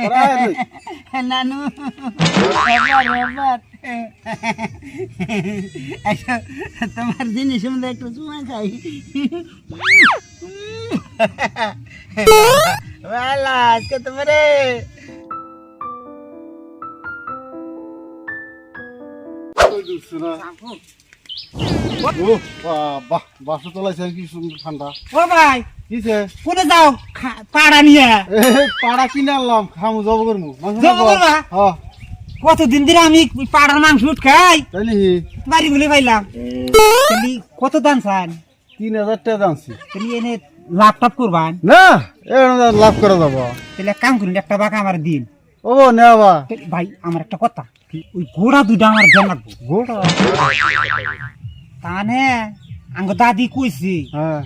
নানু তোমার জিনিস একটু চুমা খাই। আজকে তোমারে বাসা চলাইছে কি সুন্দর ঠান্ডা। ও ভাই কিছে কোনে যাও? খা- পাড়া নিয়ে। পাড়া কিনে আনলাম খামু জব? করবা? হ্যাঁ কতদিন ধরে আমি পাড়ার মাংস উঠ খাই? বাড়ি বলে পাইলাম। কত দাম চান? তিন হাজার টাকা দামছি তাহলে এনে লাপটপ করবান। না লাভ করা যাব। তাহলে এক কাম করুন একটা বাঁকা আমার দিন। ও নেওয়া ভাই আমার একটা কথা। ওই ঘোড়া দুটা আমার জানাব গোটা তানে আঙ্গ দাদি কইছে হ্যাঁ।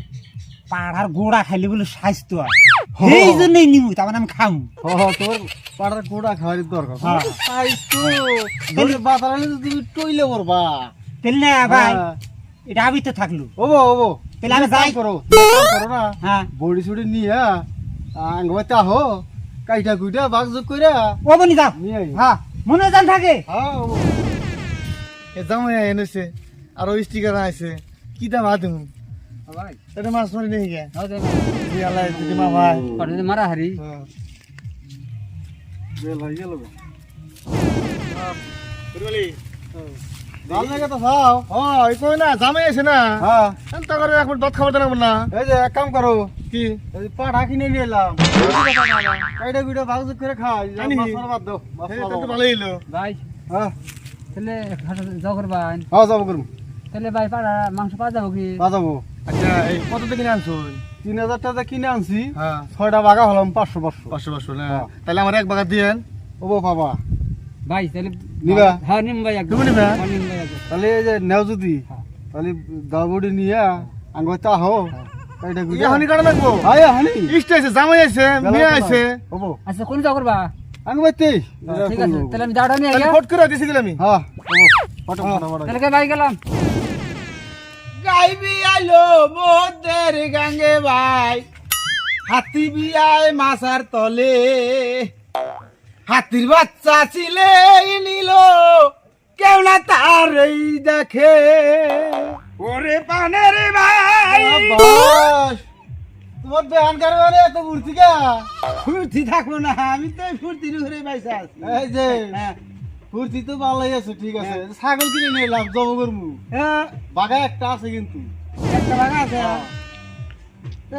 পাড়ার গোড়া খাইলে বলে স্বাস্থ্য হয়। এই জন্যই নিমু তার মানে আমি খামু। হ হ, তোর পাড়ার গোটা খাওয়ার দরকার। হ্যাঁ। খাইছো তোর বাতারালে তো তুমি টইলে মরবা তাহলে না ভাই হ্যাঁ। এটা আমি তো থাকল। ওবো ওবো। তাহলে আমি যাই। করো কাম করো না হ্যাঁ। বড়ি ছুটি নিয়ে আঙ্গবাইতে আহো কাইটা কুইটা বাঘ যোগ কইরা ও বনি যাও। নিয়ে আই হ্যাঁ মনে জান থাকে। হ্যাঁ ওবো। এ জামাই এনেছে আর ওই স্টিকার আছে কি দাম আদম? এটা মাছ মারি নেই গে তুই আল্লাহ মা ভাই। মারা হারি। হ্যাঁ। বেল হয়ে। গেল বে ভালো লাগে তো খাও হ্যাঁ এই কই না জামাই আছে না? হ্যাঁ। তা করে এখন ভাত খাবার দেনা না এই যে এক কাম করো। কি? এই পাঠা কিনে নিয়ে এলাম। কাইটা গুইটা ভাগ করে খাই। জানি। মাছ মারা বাদ দাও। মাছ মারা ভালো হইল। ভাই। হ্যাঁ। তাহলে যাও করবান হ্যাঁ যাব করব। তাহলে ভাই পাড়া মাংস পাওয়া যাব কি? বাজাবো আচ্ছা এই কত থেকে আনছো? তিন হাজার টাকা কিনে আনছি। হ্যাঁ। ছয়টা বাগা হলাম পাঁচশো পাঁচশো। পাঁচশো পাঁচশো হ্যাঁ। তাহলে আমার এক বাগাত দিয়েন ও বাবা ভাই তাহলে নিবা? হ্যাঁ নিম ভাই তুমি নিবা? হ্যাঁ, নিম ভাই একদম। তাহলে এই যে নেও যদি হ্যাঁ। তাহলে দাবড়ি নিয়ে আঙ্গতে আহো। কাইটা গুইটা হানি কাটা লাগবো? হাই হানি। ইষ্ট আছে জামাই আছে মেয়ে আছে। ওবো আচ্ছা কোন যাও করবা? আঙ্গবাইতে ঠিক আছে তাহলে আমি দাঁড়া নিয়ে তাহলে ফট করে দিছি গেলাম। আমি হ্যাঁ ওবো ফটো ফটো ফটো তাহলে ভাই গেলাম? গাইবি আলো মোদের গাঙ্গে ভাই। হাতি বিয়ায় মাসার তলে। হাতির বাচ্চা ছিলে নিল কেউ না তার এই দেখে। ওরে পানের ভাই। তোমার বেহান কারবারে এত মূর্তি কা? ফুর্তি থাকব না আমি তো ফুর্তির ঘুরে পাইছি আছি। এই যে। হ্যাঁ। মূর্তি তো ভালোই আছে ঠিক আছে। ছাগল কিনে নিয়ে এলাম জব করমু। হ্যাঁ, বাগা একটা আছে কিন্তু। একটা বাগা আছে তো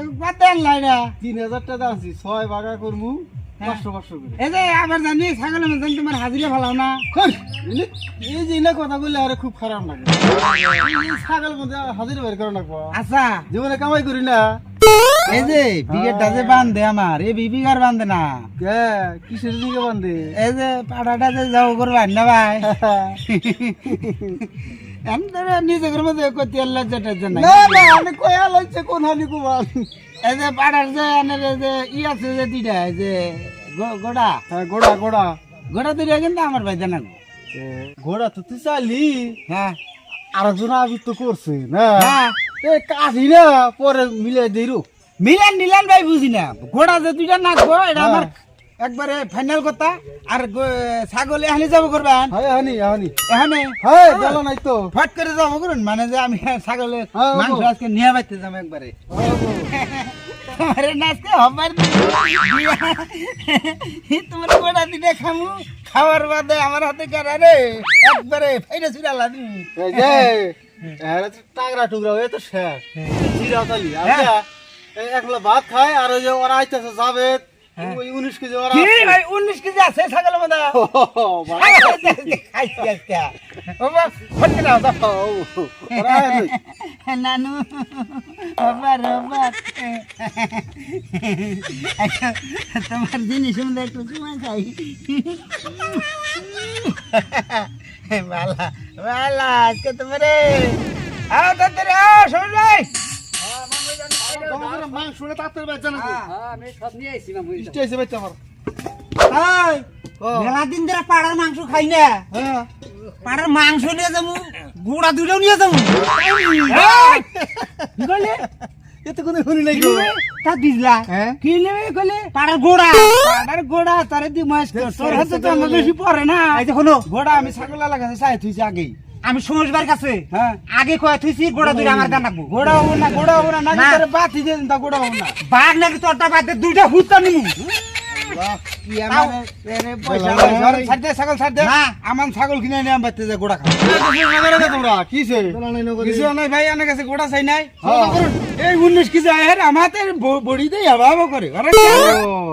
লাইনা। তিন হাজার টাকা আনছি ছয় বাগা করমু পাঁচশো পাঁচশো করে। এই যে আবার জানি ছাগলের মতন তোমার হাজিরা ভালো না। হ্যাঁ, এই যে কথা বললে আরে খুব খারাপ লাগে। ছাগল মধ্যে হাজির বের করে রাখব আচ্ছা। জীবনে কামাই করি না। এই যে বিঘেরটা যে বান্ধে আমার এই বিঘার বান্ধে না। কে? কিসের দিকে বান্ধে? এই যে পাড়াটা যে যাও করবেন না ভাই। এমন নিজে করে মধ্যে লজ্জা টজ্জা নাই। না না আমি কয়া লাগছে কোন হানি কুমার? এই যে পাড়ার যে আনের যে ই আছে যে এই যে গোড়া। হ্যাঁ গোড়া গোড়া। গোড়া দুইটা কিন্তু আমার ভাই জানা এ, ঘোড়া তো তুই চালি হ্যাঁ। আরেকজন আবৃত্ত করছে না? হ্যাঁ। এ কাঠি না পরে মিলে দিরু মিলান মিলান ভাই বুঝি না ঘোড়া যে দুইটা নাচবো এটা হ্যাঁ। আমার একবারে ফাইনাল কথা আর ছাগল এখানে যাব করবেন হানি এখানে হাই গেল নাই তো ফট করে যাব করুন মানে যে আমি ছাগলের হ্যাঁ, মাংস। আজকে নিয়ে বাইতে যাব একবারে আরে নাচতে হবার তোমার গোড়া দিতে খামু খাওয়ার বাদে আমার হাতে কারা রে একবারে ফাইরে ছুড়া তো টাকরা টুকরা হয়ে তো শেষ চিরা তালি হ্যাঁ। একলা ভাত খায় আর ওই যে ওরা আইতেছে যাবে ওই উনিশ কেজি ওরা কি আছে। ভাই উনিশ কেজি আছে ছাগলের মধ্যে ও, বাবা। খাইছি আজকে ও বাবা, ফট করে দাও, দাও। ও, ওরা আইবে। নানু রবার রবার তোমার জিনিস মধ্যে একটু চুমা খাই বালা বালা আজকে তোমারে আও তাড়াতাড়ি আও সবাই তাড়াতাড়ি নাকি? হ্যাঁ আমি সব নিয়ে আইছি মামু স্টেজে বেচা আমার। এই মেলা দিন ধরে পাড়ার মাংস খাই না। হ্যাঁ। পাড়ার মাংস নিয়ে যাব গুড়া দুটো নিয়ে যাব। এই, কি এতে কোনো শুনি নাই গো। তা হ্যাঁ? কি নেবে পাড়ার গোড়া। পাড়ার গোড়া তারে দি মাস তোর হাতে তো আমার বেশি পড়ে না। এই গোড়া আমি ছাগল লাগাতে চাই তুই আগেই। আমি সমসবার কাছে হ্যাঁ। আগে কয়ে থুইছি গোড়া দুইটা আমার গান রাখব গোড়া হব না গোড়া হব না নাকি না। তোরে বাতি দিয়ে তা গোড়া হব না। বাঘ নাকি তোরটা বাদ দিয়ে দুইটা হুত্তা নিমু ছাগল ছাড় দে। না। আমার ছাগল কিনে নিয়ে আমি বাড়তে যা গোড়া খাব। তোমরা কিছে কিছু নাই ভাই আমার কাছে গোড়া চাই নাই। হ্যাঁ। এই উনিশ আমাদের বড়ি দেই করে।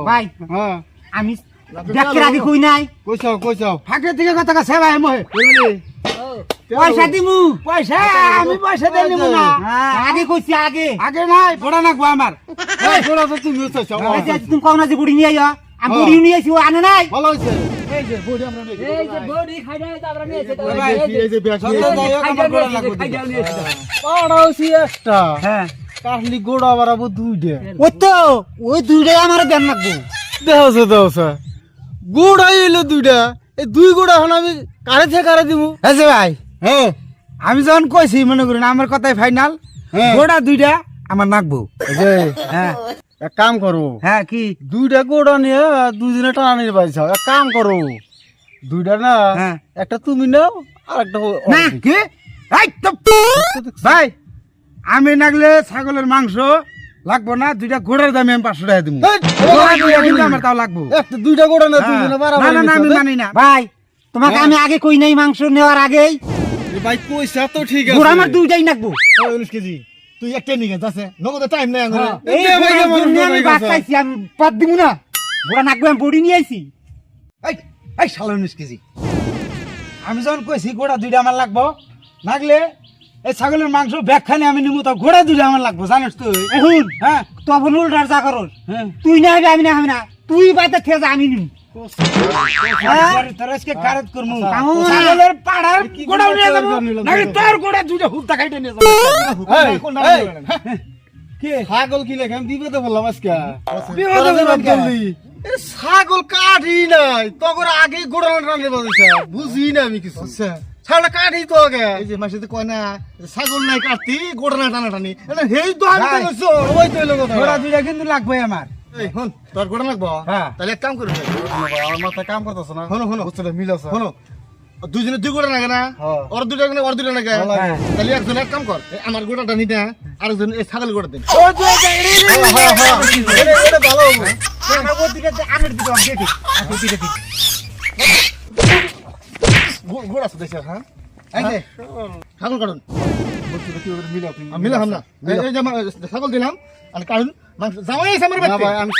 ভাই হ্যাঁ। আমি দেখতে আগে কই নাই? কইছাও কইছাও ফাঁকে থেকে কথা কাছে ভাই মহে। পয়সা দিমু। পয়সা? আমি পয়সা দিয়ে নিব না। হ্যাঁ, আগে কইছি আগে। আগে নাই। গোড়া নাকবো আমার। এই তোরা তো তুমি এই যে তুমি কও না যে বুড়ি নিয়ে আইয়া? আমি বুড়ি নিয়ে আইছি ও আনে নাই? ভালো হইছে। এই যে বডি আমরা নিয়ে এই যে বডি খাই দেয় তারপরে নিয়ে এসে ভাই, এই যে- চল, খাই আমার দেয় নিয়ে এসে পাড়াওছি একটা। হ্যাঁ। কাটলি গোড়া বাড়াবো দুইটা ওই তো ওই দুইটাই আমার দেন লাগবো। দেহছে দেহছে গোড়া এলো দুইটা এই দুই গোড়া এখন আমি কারে থেকে কারে দিমু? আছে ভাই হ্যাঁ। আমি যখন কইছি মনে করুন আমার কথাই ফাইনাল হ্যাঁ। গোড়া দুইটা আমার নাকবো হ্যাঁ। এক কাম করো। হ্যাঁ কি? দুইটা গোড়া নিয়ে দুদিনে টানা নিয়ে পাইছাও এক কাম করো। দুইটা না হ্যাঁ। একটা তুমি নাও আর একটা না কি? তো ভাই আমি নাগলে ছাগলের মাংস লাগবো না দুইটা ঘোড়ার দামে আমি পাঁচশো টাকা দিব আমার তাও লাগবো। দুইটা গোড়া না হ্যাঁ। না না না আমি। মানি না। ভাই তোমাকে আমি আগে কই নাই মাংস নেওয়ার আগেই? ভাই পয়সা তো ঠিক আছে। আমার দুইটাই নাকবো। উনিশ কেজি তুই একটা নিয়ে গেছে নগদে টাইম নাই জন্য আমি বাদ আমি বাদ দিব না। গোড়া নাকবো আমি বুড়ি নিয়ে আইছি। এই এই সালে উনিশ কেজি। আমি যখন কইছি গোড়া দুইটা আমার লাগবো লাগলে এই ছাগলের মাংস ব্যাগ খানে আমি নিমু তো ঘোড়া দুইটা আমার লাগবো জানিস তুই? এখন হ্যাঁ। তখন উল্টার যা করস। হ্যাঁ। তুই না আমি না হবি না। তুই বাইতে থেকে আমি নিম। ছাগল কিনে বিপদে বললাম আজকে ছাগল কাটি নাই তখন আগে গোড়া টানলে বাজেছে বুঝি না আমি কিছু ছাগল কাটি তো আগে এই যে কয় না ছাগল নাই কাটতি গোড়া টানা টানি হেই তো লাগবে আমার এই হন তোর গোড়া লাগবো? হ্যাঁ। তাহলে এক কাম করবি আমার মাথায় কাম করতেছ না। হনো হনো বুঝছ মিল আছে। হনো দুজনে দুই গোড়া লাগে না? হ্যাঁ। ওর দুটা লাগে ওর দুটা লাগে। হ্যাঁ। তাহলে একজন এক কাম কর আমার গোড়াটা নিতে আরেকজন এই ছাগল গোড়া দিন। হ্যাঁ হ্যাঁ। ভালো হবে। আমার দিকে আগের দিকে আমি দেখি। দিকে গোড়া আছে দেখছ হ্যাঁ? ছাগল কাটুন ছাগল দিলাম আর কাটুন মাংস জামাই আছে আমার আমি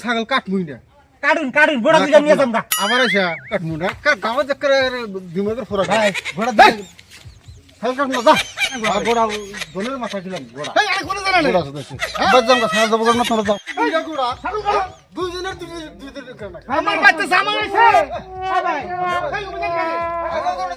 ছাগল কাটমুই না কাটুন কাটুন গোড়া দুইটা নিয়ে যাম আবার এসে কাটমু না গাঁও চক্করে দিমাগের ফরক ভাই, ঘোড়া দে ছাগল কাটমু না যা গোড়া দলের মাথা দিলাম গোড়া এই আরে কোন জানা নেই গোড়া আছে বাদ জাম ছাগল যাব না তোরা যাও এই গোড়া ছাগল কাট দুই দুই দুই দুই আমার বাচ্চা জামাই আছে। ভাই এই উপরে